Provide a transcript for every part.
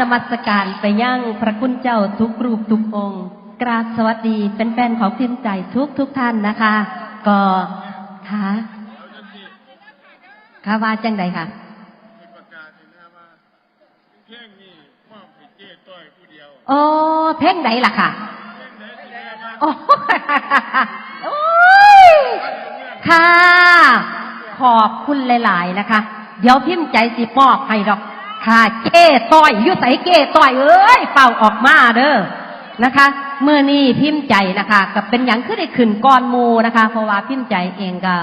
นมัสการไปยั่งพระคุณเจ้าทุกรูปทุกองค์กราบสวัสดีเป็นแฟนๆของพิมพ์ใจทุกทุกๆท่านนะคะ ก็ค่ะค่ะว่าจังใดค่ะมีประกาศเห็นหน้าว่าเพลงนี้มอบให้เจ้ต้อยผู้เดียวโอ้เพ่งใดล่ะค่ะเพลงไหนที่แม่มาโอ้โอ้ยค่ะ ขอบคุณหลาย ๆ นะคะ เดี๋ยวพิมพ์ใจสิมอบให้ดอก ค่ะเก้ต้อยอยุใสเก้ต้อยเอ้ยเป่าออกมาเด้อนะคะเมื่อนี้พิมพ์ใจนะคะกับเป็นอย่างขึ้นได้ขึ้นก้อนมูนะคะ เพราะว่าพิมพ์ใจเองก็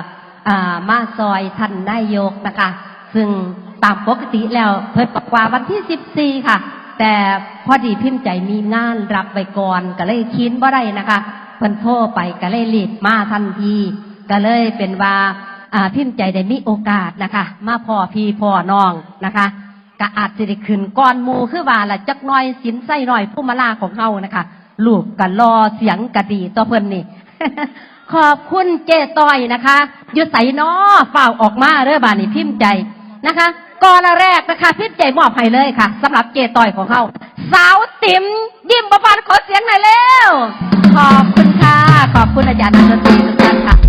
อ่ามาซอยท่านนายกนะคะ ซึ่งตามปกติแล้วเพิ่นบอกว่าวันที่14ค่ะ แต่พอดีพิมพ์ใจมีงานรับไปก่อนก็เลยคินบ่ได้นะคะเพิ่นโทรไปก็เลยรีบมาทันที ก็เลยเป็นว่าอ่าพิมพ์ใจได้มีโอกาสนะคะ มาพ่อพี่พ่อน้องนะคะ ก็อาจจะได้ขึ้นก้อนมูคือว่าละจักน้อยสินไส้หน่อยผู้มาลาของเฮานะคะลูกกันรอเสียงกะดีต่อเพิ่นนี่ ขอบคุณเจต้อยนะคะยุใสน้อฝ่าออกมาเด้อบานี่พิมพ์ใจนะคะกอละแรกนะคะพิมพ์ใจมอบให้เลยค่ะสำหรับเจต้อยของเขาสาวติ๋มยิ้มประพันขอเสียงหน่อยเร็วขอบคุณค่ะ ขอบคุณอาจารย์นันทตรีทุกท่านค่ะ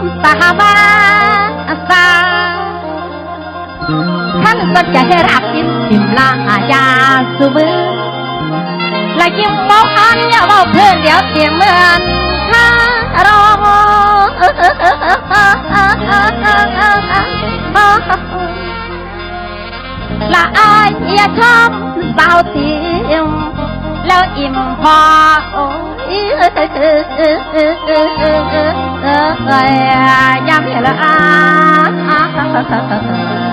ทำตาบาสาท่านก็จะให้รับยิ้มยิ้มลายาสุมือและยิ้มมองอันอย่าบอก เออนเดี๋ยวเสียเหมือน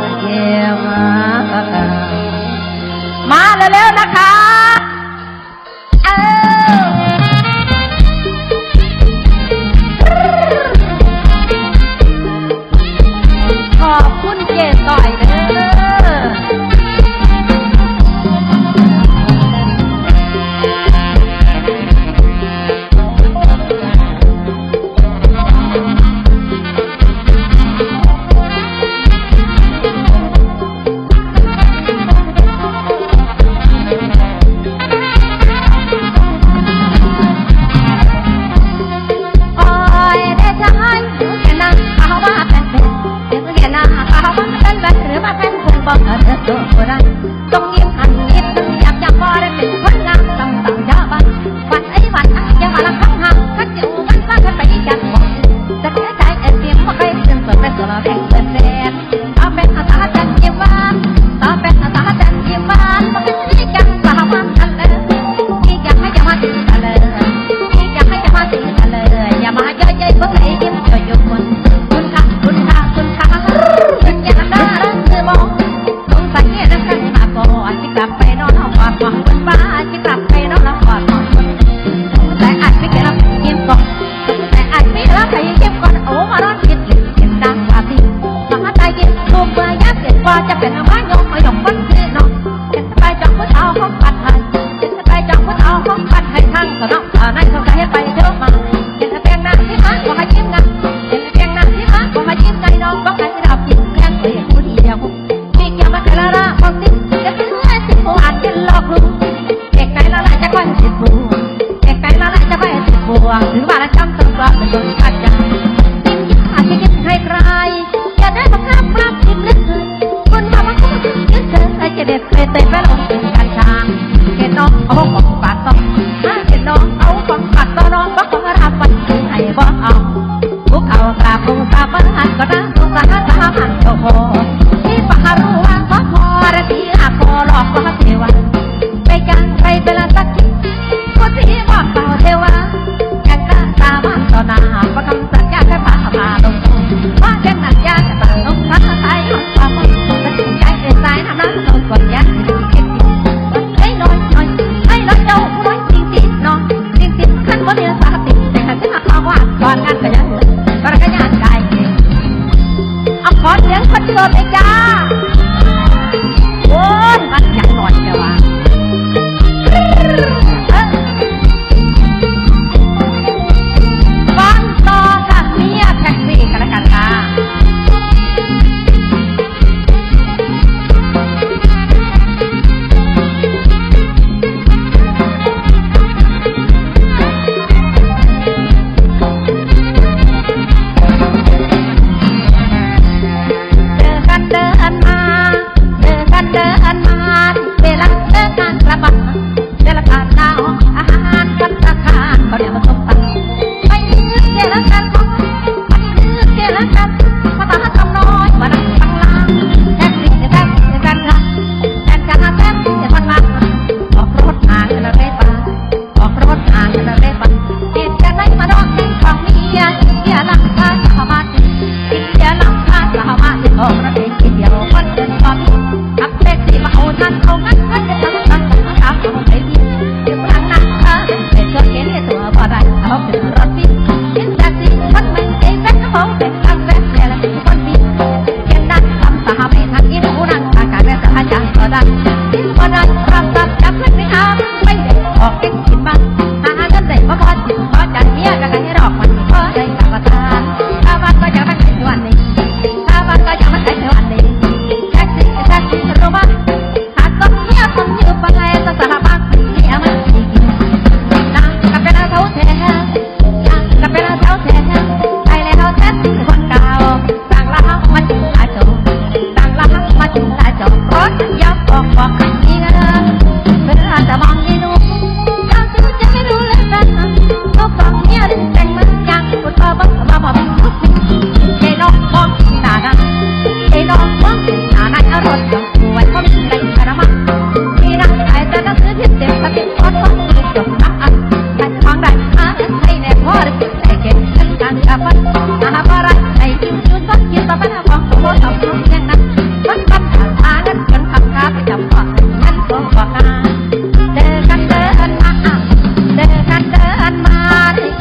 ดไปจ้า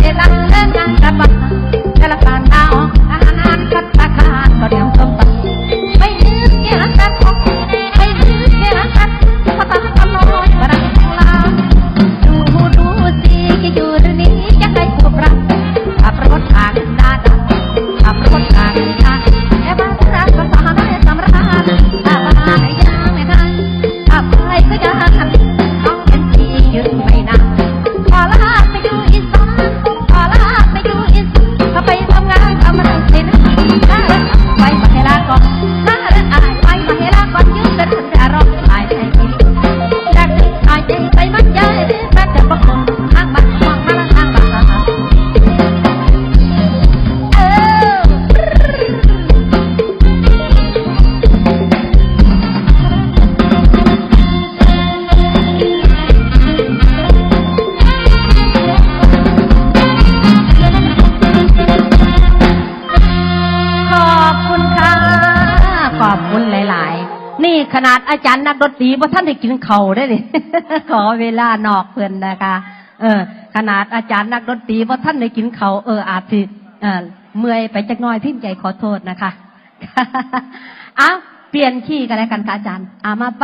el alma. หลาย นี่ขนาดอาจารย์นักดนตรีว่าท่านได้กินเขาได้เลยขอเวลานอกเพื่อนนะคะ เออ ขนาดอาจารย์นักดนตรีว่าท่านได้กินเขาเอออาจสิเออเมื่อยไปจักน้อยพิมพ์ใจขอโทษนะคะอ้าวเปลี่ยนขี้กันแล้วกันค่ะอาจารย์อามา